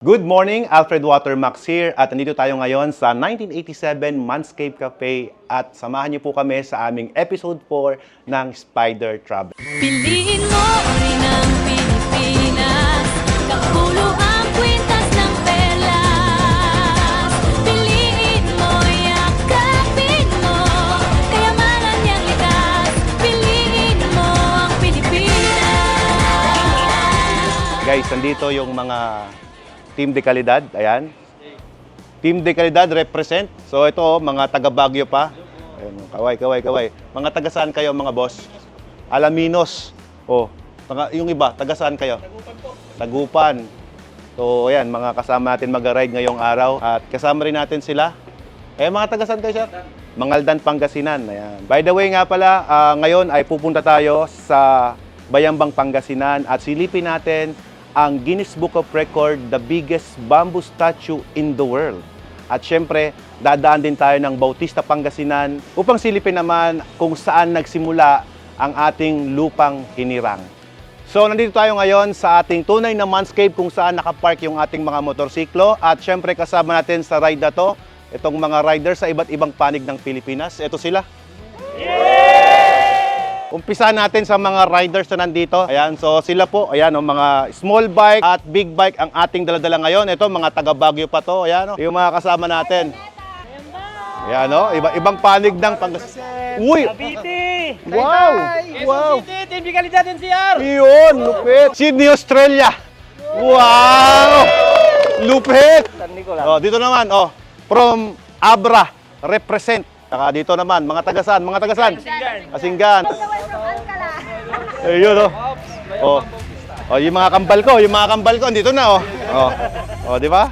Good morning, Alfred Watermax here at nandito tayo ngayon sa 1987 Manscape Cafe at samahan niyo po kami sa aming episode 4 ng Spider Travel. Piliin mo uri ng Pilipinas Kapulo ang kwintas ng perlas Piliin mo, yakapin mo Kayamanan niyang likas. Piliin mo ang Pilipinas. Guys, nandito yung mga Team de Calidad, ayan. Team de Calidad represent. So ito, oh, mga taga Baguio pa. Ayan, kaway, kaway, kaway. Mga taga saan kayo mga boss? Alaminos. Oh, taga, yung iba, taga saan kayo? Tagupan po. Tagupan. So, ayan, mga kasama natin mag-ride ngayong araw. At kasama rin natin sila. Eh, mga taga saan kayo, sir? Mangaldan, Pangasinan. Ayan. By the way nga pala, ah, ngayon ay pupunta tayo sa Bayambang, Pangasinan at silipin natin ang Guinness Book of Record, the biggest bamboo statue in the world. At syempre, dadaan din tayo ng Bautista, Pangasinan upang silipin naman kung saan nagsimula ang ating lupang hinirang. So, nandito tayo ngayon sa ating tunay na manscape kung saan nakapark yung ating mga motorsiklo. At syempre, kasama natin sa ride na to, itong mga riders sa iba't ibang panig ng Pilipinas. Ito sila. Umpisa natin sa mga riders na nandito. Ayan, so sila po, ayan, oh, mga small bike at big bike ang ating daladala ngayon. Ito, mga taga Baguio pa to. Ayan, oh, yung mga kasama natin. Ayan, oh, iba, ibang panig ng Pangasinan. Uy! Cavite! Wow! Wow! City, Team Bigalidad NCR! Yun, lupit. Sydney, Australia. Wow! Lupit. San Nicolas. Oh, dito naman, oh, from Abra, represent. Saka dito naman, mga tagasan, mga tagasan. Asinggan. Ayun, oh. Oh. Oh, yung mga kambal ko, yung mga kambal ko, dito na, oh. Oh, oh di ba?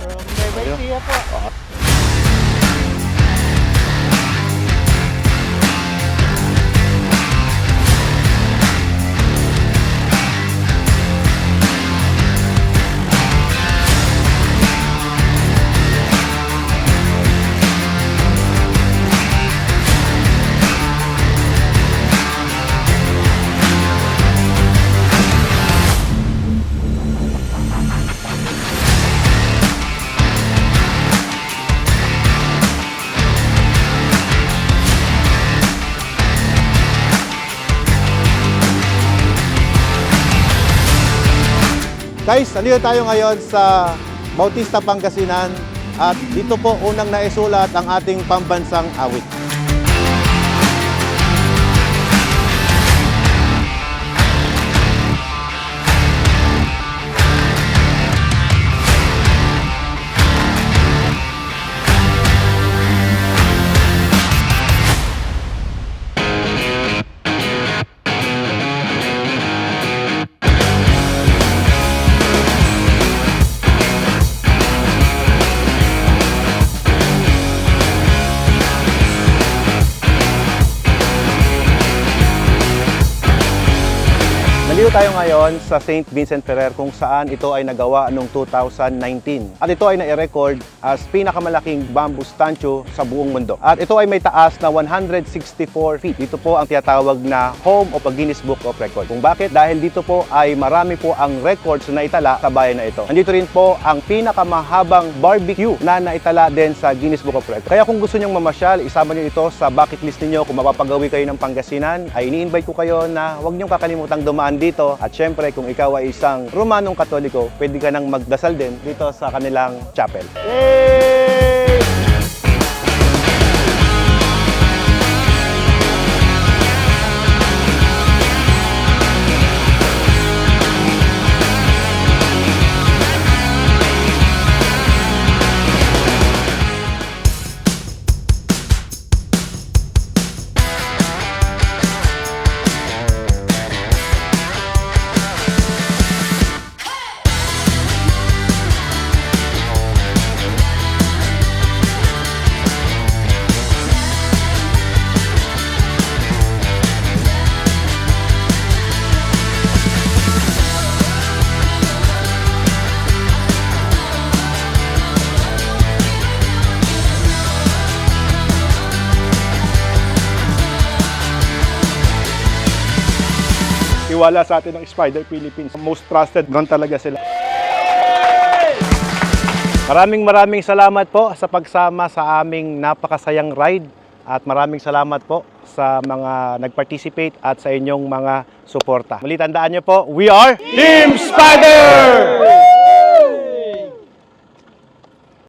Guys, nandito tayo ngayon sa Bautista, Pangasinan at dito po unang naisulat ang ating pambansang awit. Nandito tayo ngayon sa St. Vincent Ferrer kung saan ito ay nagawa noong 2019. At ito ay na-record as pinakamalaking bamboo statue sa buong mundo. At ito ay may taas na 164 feet. Dito po ang tinatawag na home of a Guinness Book of Record. Kung bakit? Dahil dito po ay marami po ang records na naitala sa bayan na ito. Nandito rin po ang pinakamahabang barbecue na naitala din sa Guinness Book of Record. Kaya kung gusto nyong mamasyal, isama niyo ito sa bucket list ninyo kung mapapagawi kayo ng Pangasinan, ay ini-invite ko kayo na huwag niyong kakalimutang dumaan dito. At syempre, kung ikaw ay isang Romanong Katoliko, pwede ka nang magdasal din dito sa kanilang chapel. Yay! Tiwala sa atin ng Spider Philippines. Most trusted brand talaga sila. Maraming maraming salamat po sa pagsama sa aming napakasayang ride at maraming salamat po sa mga nag-participate at sa inyong mga suporta. Muli tandaan nyo po, we are Team Spider!